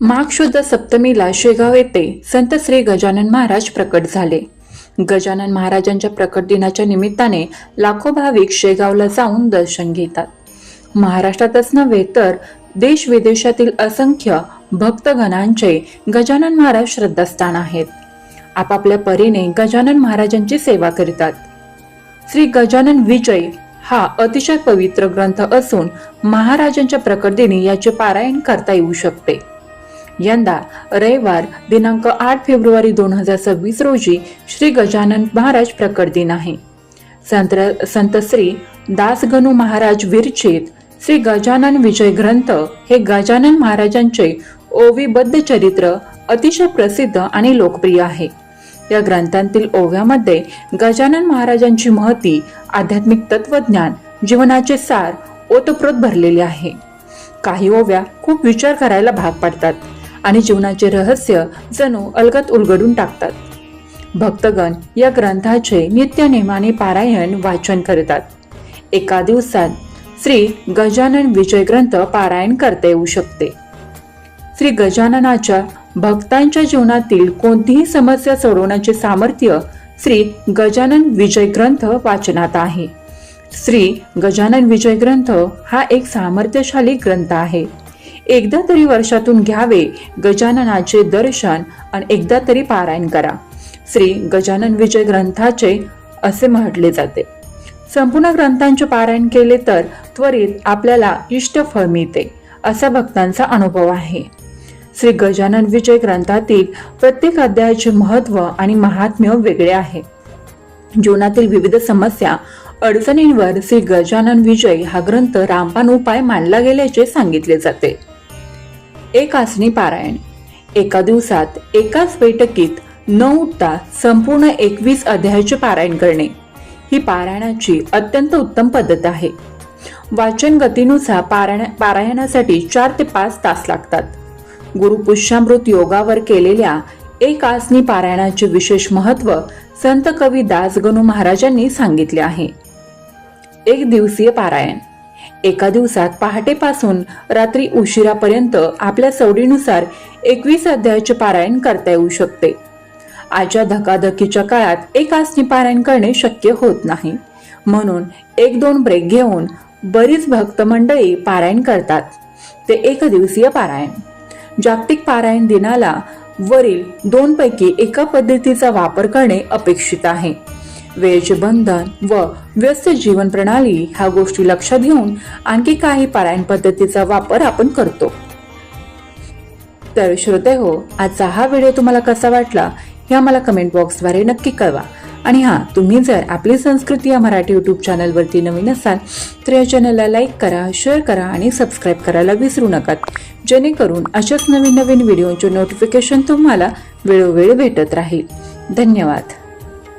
माघ शुद्ध सप्तमीला शेगाव येथे संत श्री गजानन महाराज प्रकट झाले. गजानन महाराजांच्या प्रकट दिनाच्या निमित्ताने लाखो भाविक शेगावला जाऊन दर्शन घेतात. महाराष्ट्रातच नव्हे तर देश विदेशातील असंख्य भक्तगणांचे गजानन महाराज श्रद्धास्थान आहेत. आपापल्या परीने गजानन महाराजांची सेवा करतात. श्री गजानन विजय हा अतिशय पवित्र ग्रंथ असून महाराजांच्या प्रकट दिनी याचे पारायण करता येऊ शकते. यंदा रविवार दिनांक आठ फेब्रुवारी दोन हजार सव्वीस रोजी श्री गजानन महाराज प्रकट दिन आहे. संत संत श्री दासगणू महाराज विरचित श्री गजानन विजय ग्रंथ हे गजानन महाराजांचे ओवीबद्ध चरित्र अतिशय प्रसिद्ध आणि लोकप्रिय आहे. या ग्रंथांतील ओव्यामध्ये गजानन महाराजांची महती आध्यात्मिक तत्वज्ञान जीवनाचे सार ओतप्रोत भरलेले आहे. काही ओव्या खूप विचार करायला भाग पाडतात. आणि जीवनाचे रहस्य जणू अलगत उलगडून टाकतात. भक्तगण या ग्रंथाचे नित्य नेमाने पारायण वाचन करतात. एका दिवसात श्री गजानन विजय ग्रंथ पारायण करता येऊ शकते. श्री गजाननाच्या भक्तांच्या जीवनातील कोणतीही समस्या सोडवण्याचे सामर्थ्य श्री गजानन विजय ग्रंथ वाचनात आहे. श्री गजानन विजय ग्रंथ हा एक सामर्थ्यशाली ग्रंथ आहे. एकदा तरी वर्षातून घ्यावे. गजाननाचे दर्शन आणि एकदा तरी पारायण करा. श्री गजानन विजय ग्रंथाचे असे म्हटले जाते. संपूर्ण ग्रंथांचे पारायण केले तर त्वरित आपल्याला इष्ट फळ मिळते असा भक्तांचा अनुभव आहे. श्री गजानन विजय ग्रंथातील प्रत्येक अध्यायाचे महत्त्व आणि महात्म्य वेगळे आहे. जीवनातील विविध समस्या अडचणींवर श्री गजानन विजय हा ग्रंथ रामबाण उपाय मानला गेल्याचे सांगितले जाते. एक आसनी पारायण. एका दिवसात एकाच बैठकीत न उठता संपूर्ण एकवीस अध्यायाचे पारायण करणे. ही पारायणाची अत्यंत उत्तम पद्धत आहे. वाचन गतीनुसार पारायण पारायणासाठी चार ते पाच तास लागतात. गुरुपुष्यामृत योगावर केलेल्या एक आसनी पारायणाचे विशेष महत्त्व संत कवी दासगणू महाराजांनी सांगितले आहे. एक दिवसीय पारायण. एका दिवसात पहाटेपासून रात्री उशिरापर्यंत आपल्या सवडीनुसार एकवीस अध्यायाचे पारायण करता येऊ शकते. आजच्या धकाधकीच्या काळात एक आसनी पारायण करणे शक्य होत नाही. म्हणून एक दोन ब्रेक घेऊन बरीच भक्त मंडळी पारायण करतात. ते एक दिवसीय पारायण. जागतिक पारायण दिनाला वरील दोन पैकी एका पद्धतीचा वापर करणे अपेक्षित आहे. वेळेचे बंधन व व्यस्त जीवन प्रणाली ह्या गोष्टी लक्षात घेऊन आणखी काही पारायण पद्धतीचा वापर आपण करतो. तर श्रोते हो आजचा हा व्हिडिओ तुम्हाला कसा वाटला हे आम्हाला कमेंट बॉक्सद्वारे नक्की कळवा. आणि हां तुम्ही जर आपली संस्कृती या मराठी यूट्यूब चॅनलवरती नवीन असाल तर या चॅनलला लाईक करा शेअर करा आणि सबस्क्राईब करायला विसरू नका. जेणेकरून अशाच नवीन नवीन व्हिडिओचे नोटिफिकेशन तुम्हाला वेळोवेळी भेटत राहील. धन्यवाद.